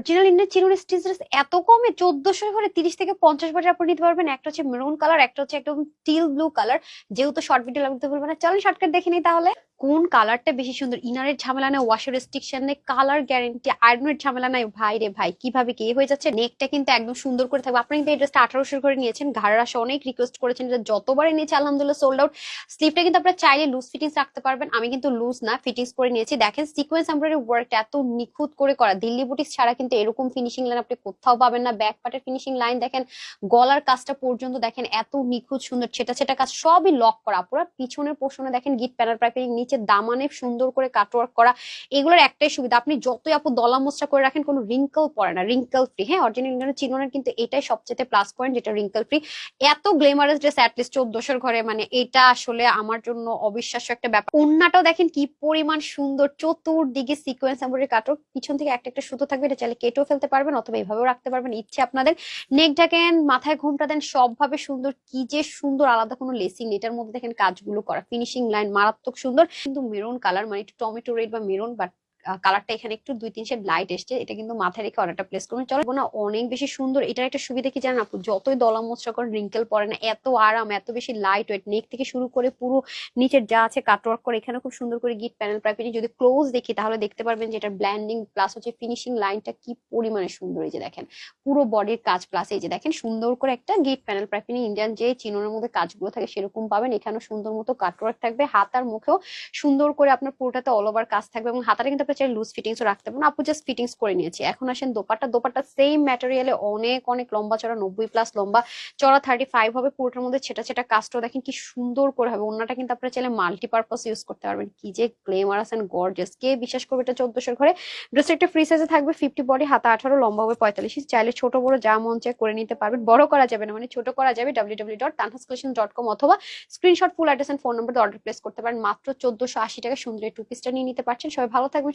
Original Indian চিরুনি এত কমে চোদ্দশো করে তিরিশ থেকে পঞ্চাশ বাজার আপনি নিতে পারবেন। একটা হচ্ছে মেরুন কালার একটা হচ্ছে একদম স্টিল ব্লু কালার যেহেতু শর্ট ভিডিও লাগতে ভুলবেন না। চলেন শর্টকাট দেখে নিই তাহলে। কোন কালারটা বেশি সুন্দর? ইনারের ঝামেলা নেই ওয়াশের রেস্ট্রিকশন নেই কালার গ্যারেন্টি আয়রনের ঝামেলা নাই? ভাই রে ভাই, কীভাবে কি হয়ে যাচ্ছে? নেকটা কিন্তু একদম সুন্দর করে থাকবে। আপনি কিন্তু এই ড্রেসটা আঠারোশো করে নিয়েছেন। আসে অনেক রিকোয়েস্ট করেছেন এটা যতবারই নিয়েছে আলহামদুলিল্লাহ সোল্ড আউট স্লিপটা কিন্তু আপনারা চাইলে লুজ ফিটিংস রাখতে পারবেন। আমি কিন্তু লুজ না ফিটিংস করে নিয়েছি। দেখেন সিকোয়েন্স এমব্রয়ডারি ওয়ার্কটা এত নিখুঁত করে করা। দিল্লি বুটিক্স ছাড়া কিন্তু এরকম ফিনিশিং লাইন আপনি কোথাও পাবেন না। ব্যাক পার্টের ফিনিশিং লাইন দেখেন, গলার কাজটা পর্যন্ত দেখেন, এত নিখুঁত সুন্দর ছেটা ছেটা কাজ, সবই লক করা। পুরো পিছনের পোর্শনে দেখেন গিট প্যানার পাইপিং নিচে দামানে সুন্দর করে কাটওয়ার্ক করা, এগুলোর একটাই সুবিধা। আপনি যতই আপু দলা মোচটা করে রাখেন, কোনো রিঙ্কল পড়ে না। রিঙ্কল ফ্রি হ্যাঁ অরিজিনাল ইন্ডিয়ান চিনোনের কিন্তু এটাই সবচেয়ে প্লাস পয়েন্ট যেটা রিঙ্কল ফ্রি এত গ্লেমারাস ড্রেস অ্যাটলিস্ট চোদ্দশোর ঘরে মানে এটা আসলে আমার জন্য অবিশ্বাস্য একটা ব্যাপার। ওন্নাটাও দেখেন কি পরিমাণ সুন্দর, চতুর্দিকে সিকোয়েন্স এমব্রয়ডারি কাটক পিছন থেকে একটা একটা সুতো থাকবে, এটা চাইলে কেটেও ফেলতে পারবেন, অথবা এইভাবেও রাখতে পারবেন, ইচ্ছে আপনাদের। নেক ঢাকেন, মাথায় ঘুমটা দেন, সবভাবে সুন্দর। কি যে সুন্দর, আলাদা কোনো লেসিং এটার মধ্যে দেখেন কাজগুলো করা ফিনিশিং লাইন মারাত্মক সুন্দর। কিন্তু মেরুন কালার মানে একটু টমেটো রেড বা মেরুন বাট কালারটা এখানে একটু দুই, তিন শেড লাইট এসছে। এটা কিন্তু মাথায় রেখে অর্ডারটা প্লেস করুন। চলো না অনেক বেশি সুন্দর। এটার একটা সুবিধা কি জানেন আপু? যতই দলা মোচড়া করেন রিঙ্কেল পরে না, এত আরাম, এত বেশি লাইট ওয়েট নেক থেকে শুরু করে পুরো নিচের যা আছে কাটওয়ার্ক করে এখানে খুব সুন্দর করে গিট প্যানেল প্রাইপিনি যদি ক্লোজ দেখি, তাহলে দেখতে পারবেন যে এটা ব্ল্যান্ডিং প্লাস হচ্ছে ফিনিশিং লাইনটা কি পরিমাণে সুন্দর। এই যে দেখেন, পুরো বডির কাজ প্লাস এই যে দেখেন, সুন্দর করে একটা গিট প্যানেল প্রাইপিনি ইন্ডিয়ান যে চিনোনের মধ্যে কাজগুলো থাকে, সেরকম পাবেন। এখানেও সুন্দর মতো কাটওয়ার্ক থাকবে। হাতার মুখেও সুন্দর করে আপনার পুরোটাতে অল ওভার কাজ থাকবে এবং হাতাটা কিন্তু আপনার চাই লুজ ফিটিংসও রাখতে পারেন আপু জাস্ট ফিটিংস করে নিয়েছি। এখন আসেন দোপাট্টা। দোপাট্টা সেম ম্যাটেরিয়ালে অনেক অনেক লম্বা চড়া, নব্বই প্লাস লম্বা চড়া থার্টি ফাইভ হবে। পুরোটার মধ্যে ছেটা ছেটা কাজটাও দেখেন কি সুন্দর করে হবে। অন্যটা কিন্তু আপনারা চাইলে মাল্টিপারপাস ইউজ করতে পারবেন। কি যে গ্লেমারাস এন্ড গর্জিয়াস কে বিশ্বাস করবে এটা চোদ্দশোর ঘরে? ড্রেসটা একটা ফ্রি সাইজে থাকবে ফিফটি বডি হাতা আঠারো, লম্বা হবে পঁয়তাল্লিশ। চাইলে ছোট, বড় যা মন চায় করে নিতে পারবেন। বড় করা যাবে না মানে ছোট করা যাবে W W dot dot com অথবা screenshot full address and phone number order place করতে পারেন। মাত্র চোদ্দশো আশি টাকা সুন্দর টু পিসটা নিয়ে নিতে পারছেন। সবাই ভালো থাকবেন